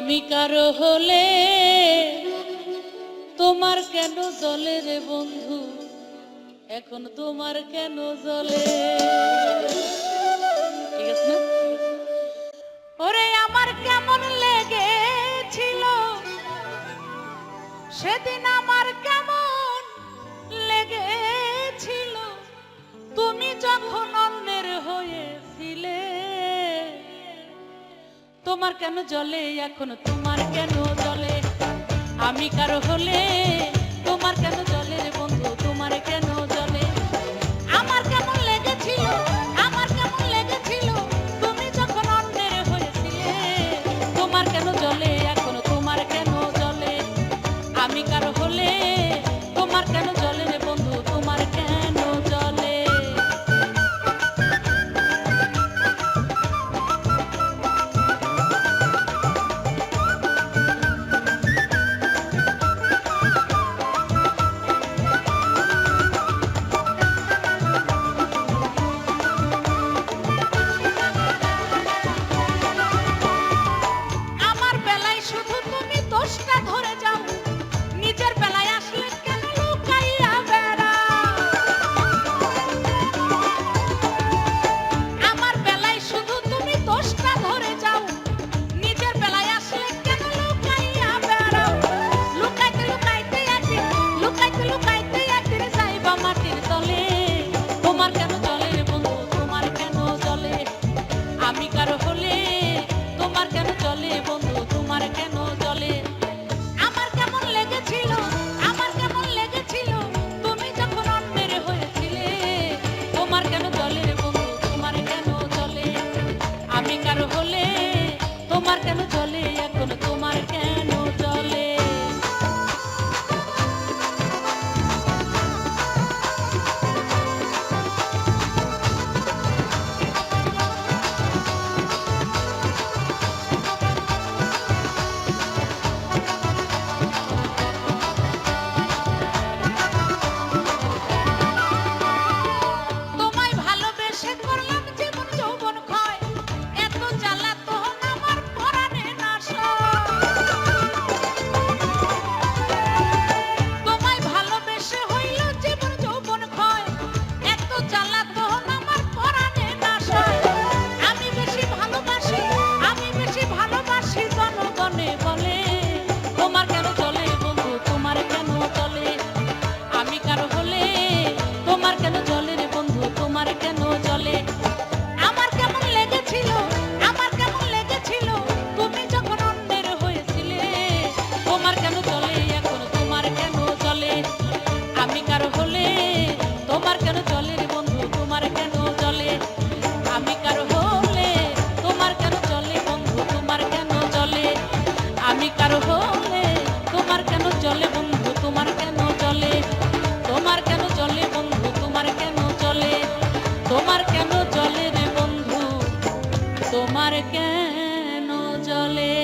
আমি কারও হলে তোমার কেন জলে রে বন্ধু? এখন তোমার কেন জলে ওরে, আমার কেমন লেগেছিল? সেদিন আমার কেমন তোমার কেন জলে? এখন তোমার কেন জলে? আমি কারও হলে তোমার কেন আমার কেমন লেগেছিল? আমার কেমন লেগেছিল? হয়েছিলে, তোমার কেন চলে এখন তোমার কেন চলে আমি কারও হলে তোমার কেন চলে কেন জলে